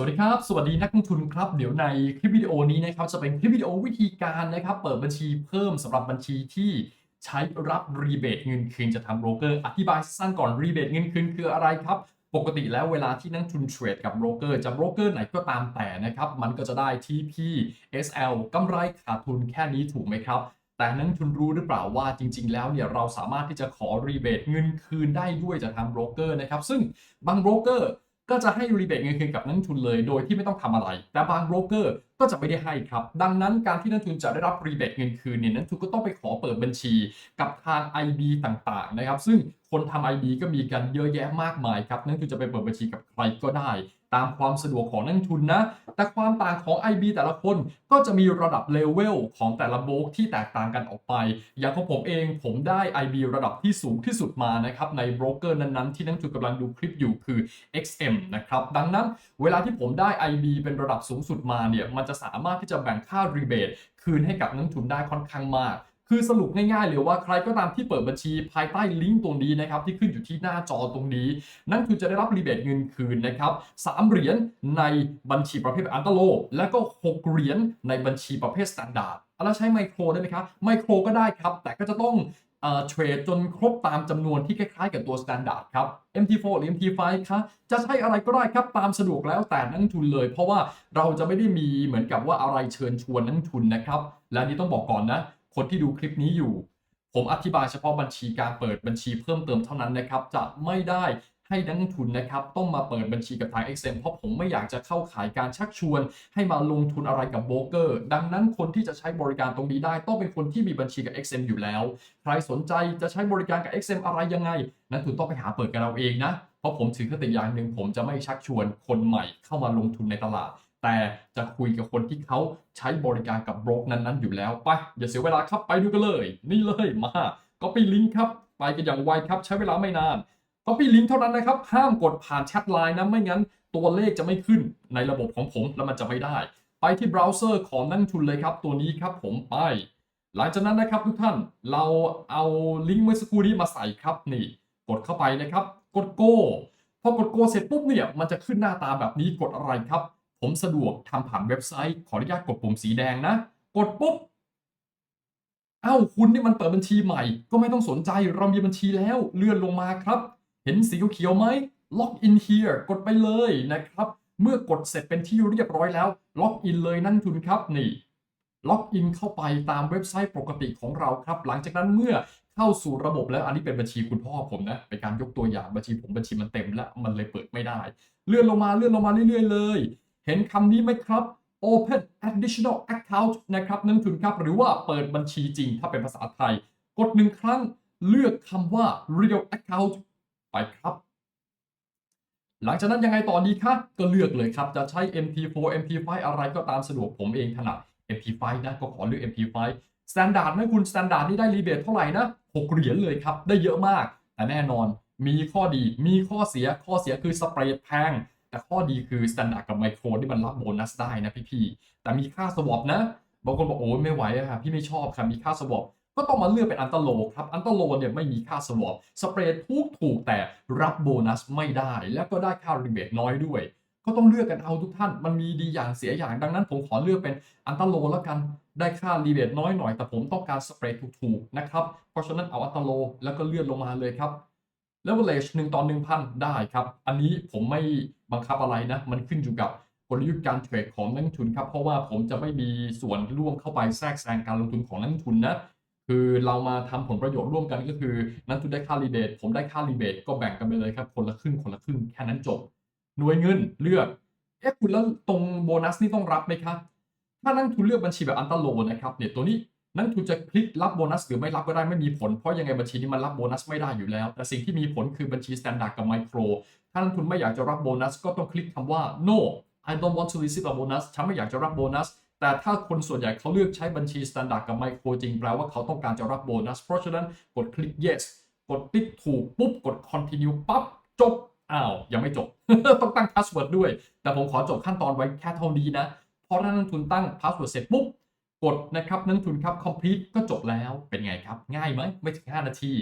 สวัสดีครับ สวัสดีนักลงทุนครับ เดี๋ยวในคลิปวิดีโอนี้นะครับจะเป็นคลิปวิดีโอวิธีการนะครับ เปิดบัญชีเพิ่มสำหรับบัญชีที่ใช้รับรีเบทเงินคืนจากทางโบรกเกอร์อธิบายสั้นก่อนรีเบทเงินคืนคืออะไรครับ ปกติแล้วเวลาที่นักลงทุนเทรดกับโบรกเกอร์จะโบรกเกอร์ไหนก็ตามแต่นะครับ มันก็จะได้ TP SL กำไรขาดทุนแค่นี้ถูกไหมครับแต่นักลงทุนรู้หรือเปล่าว่าจริง ๆ แล้วเนี่ยเราสามารถที่จะขอรีเบทเงินคืนได้ด้วยจากทางโบรกเกอร์นะครับซึ่งบางโบรกเกอร์ ก็จะให้รีเบทเงินคืนกับนักทุนเลย โดยที่ไม่ต้องทำอะไร แต่บางโบรกเกอร์ ก็จะไม่ได้ให้ครับ ดังนั้นการที่นักทุนจะได้รับรีเบทเงินคืนเนี่ยนักทุนก็ต้องไปขอเปิดบัญชีกับทาง IB ต่างๆนะครับ ซึ่งคนทำ IB ก็มีกันเยอะแยะมากมายครับนักทุนจะไปเปิดบัญชีกับใครก็ได้ ตามความสะดวกของนักทุนนะ แต่ความต่างของ IB แต่ละคนก็จะมีระดับเลเวลของแต่ละโบกที่แตกต่างกันออกไป อย่างของผมเองผมได้ IB ระดับที่สูงที่สุดมานะครับในโบรกเกอร์นั้นๆ ที่นักทุนกำลังดูคลิปอยู่คือ XM นะครับดังนั้นเวลาที่ผมได้ IB เป็นระดับสูงสุดมาเนี่ยมันจะสามารถที่จะแบ่งค่ารีเบทคืนให้กับนักทุนได้ค่อนข้างมาก คือสรุปง่ายๆเลยว่าใครก็ตามที่เปิดบัญชีภายใต้ลิงก์ตรงนี้นะครับที่ขึ้นอยู่ที่หน้าจอตรงนี้ นั่นคือจะได้รับรีเบทเงินคืนนะครับ3เหรียญในบัญชีประเภทอันตโล และก็6เหรียญในบัญชีประเภทสแตนดาร์ดแล้วใช้ไมโครได้ไหมครับไมโครก็ได้ครับ แต่ก็จะต้อง เทรดจนครบตามจำนวนที่คล้ายๆกับตัว Standard ครับ MT4 หรือ MT5 ครับจะใช้อะไรก็ได้ครับตามสะดวกแล้วแต่นักลงทุนเลย เพราะว่าเราจะไม่ได้มีเหมือนกับว่าอะไรเชิญชวนนักลงทุนนะครับ และนี่ต้องบอกก่อนนะ คนที่ดูคลิปนี้อยู่ ผมอธิบายเฉพาะบัญชีการเปิดบัญชีเพิ่มเติมเท่านั้นนะครับ จะไม่ได้ ให้นักลงทุนนะครับต้องมาเปิดบัญชีกับทาง XM เพราะผมไม่อยากจะเข้าขายการชักชวน ให้มาลงทุนอะไรกับโบรกเกอร์ ดังนั้นคนที่จะใช้บริการตรงนี้ได้ ต้องเป็นคนที่มีบัญชีกับ XM อยู่แล้ว ใครสนใจจะใช้บริการกับ XM อะไรยังไง นักทุนต้องไปหาเปิดกันเราเองนะ เพราะผมถือคติอย่างหนึ่งผมจะไม่ชักชวนคนใหม่เข้ามาลงทุนในตลาดแต่จะคุยกับคนที่เขาใช้บริการกับโบรกนั้นๆ อยู่แล้วไปอย่าเสียเวลาครับไปดูกันเลย นี่เลยมาก็ไปลิงก์ครับ ไปกันอย่างไวครับใช้เวลาไม่นาน Copy Link เท่านั้นนะครับ ห้ามกดผ่านแชทไลน์นะ ไม่งั้นตัวเลขจะไม่ขึ้นในระบบของผมแล้วมันจะไม่ได้ ไปที่เบราว์เซอร์ของนักทุนเลยครับ ตัวนี้ครับผมไป หลังจากนั้นนะครับทุกท่านเราเอาลิงก์เมื่อสักครู่นี้มาใส่ครับนี่ กดเข้าไปนะครับ กดโก้พอกดโก้เสร็จปุ๊บเนี่ยมันจะขึ้นหน้าตาแบบนี้กดอะไรครับ ผมสะดวกทำผ่านเว็บไซต์ ขออนุญาตกดปุ่มสีแดงนะ กดปุ๊บเอ้าคุณนี่มันเปิดบัญชีใหม่ ก็ไม่ต้องสนใจเรามีบัญชีแล้วเลื่อนลงมาครับ เห็นสีเขียวไหม log in here กดไปเลยนะครับ เมื่อกดเสร็จเป็นที่เรียบร้อยแล้ว log in เลยนั่นทุนครับนี่ล็อกอินเข้าไปตามเว็บไซต์ปกติของเราครับ หลังจากนั้นเมื่อเข้าสู่ระบบแล้วอันนี้เป็นบัญชีคุณพ่อผมนะเป็นการยกตัวอย่างบัญชีผมบัญชีมันเต็มแล้วมันเลยเปิดไม่ได้ เลื่อนลงมาเลื่อนลงมาเรื่อยๆเลย เห็นคำนี้ไหมครับ open additional account นะครับนักลงทุนครับหรือว่าเปิดบัญชีจริงถ้าเป็นภาษาไทย กดหนึ่งครั้งเลือกคำว่า real account ไปครับ หลังจากนั้นยังไงต่อดีคะก็เลือกเลยครับ จะใช้ MT4 MT5 อะไรก็ตามสะดวกผมเองถนัด MT5 นะก็ขอเลือก MT5 Standard นะคุณ Standard นี่ได้รีเบทเท่าไหร่นะ6เหรียญเลยครับ ได้เยอะมาก แต่แน่นอนมีข้อดีมีข้อเสียข้อเสียคือสเปรดแพง แต่ข้อดีคือ Standard กับ Micro ที่มันรับโบนัสได้นะพี่ๆแต่มีค่าสวอปนะบางคนบอกโอ้ยไม่ไหวอะครับพี่ไม่ชอบครับมีค่าสวอป ก็ต้องมาเลือกเป็นอันตโลครับ อันตโลเนี่ยไม่มีค่าสวอปสเปรดทุกถูกแต่รับโบนัสไม่ได้ แล้วก็ได้ค่ารีเบทน้อยด้วย ก็ต้องเลือกกันเอาทุกท่าน มันมีดีอย่างเสียอย่างดังนั้น ผมขอเลือกเป็นอันตโลแล้วกัน ได้ค่ารีเบทน้อยหน่อย แต่ผมต้องการสเปรดถูกๆนะครับ เพราะฉะนั้นเอาอันตโลแล้วก็เลื่อนลงมาเลยครับ leverage 1ต่อ1,000ได้ครับ อันนี้ผมไม่บังคับอะไรนะ มันขึ้นอยู่กับกลยุทธ์การเทรดของนักลงทุนครับ เพราะว่าผมจะไม่มีส่วนร่วมเข้าไปแทรกแซงการลงทุนของนักลงทุนนะ คือเรามาทำผลประโยชน์ร่วมกันก็คือ นักลงทุนได้ค่ารีเบทผมได้ค่ารีเบทก็แบ่งกันไปเลยครับ คนละครึ่งคนละครึ่งแค่นั้นจบ หน่วยเงินเลือกเอ๊ะคุณแล้วตรงโบนัสนี่ต้องรับไหมครับถ้านักทุนเลือกบัญชีแบบอันตโลนะครับเนี่ยตัวนี้นักทุนจะคลิกรับโบนัสหรือไม่รับก็ได้ไม่มีผลเพราะยังไงบัญชีนี้มันรับโบนัสไม่ได้อยู่แล้ว แต่สิ่งที่มีผลคือบัญชี Standard กับ Micro ถ้านักทุนไม่อยากจะรับโบนัสก็ต้องคลิกคำว่า no I don't want to receive a bonus ฉันไม่อยากจะรับโบนัส แต่ถ้าคนส่วนใหญ่เขาเลือกใช้บัญชี Standard กับ Micro จริงแปลว่าเขาต้องการจะรับโบนัส เพราะฉะนั้นกดคลิก yes กดติ๊กถูกปุ๊บ กด continue ปั๊บ จบ อ้าว ยังไม่จบ ต้องตั้ง password ด้วย แต่ผมขอจบขั้นตอนไว้แค่เท่านี้นะพอนักลงทุนตั้ง password เสร็จปุ๊บ กดนะครับนักทุนครับ complete ก็จบแล้วเป็นไงครับ ง่ายไหมไม่ถึง 5 นาที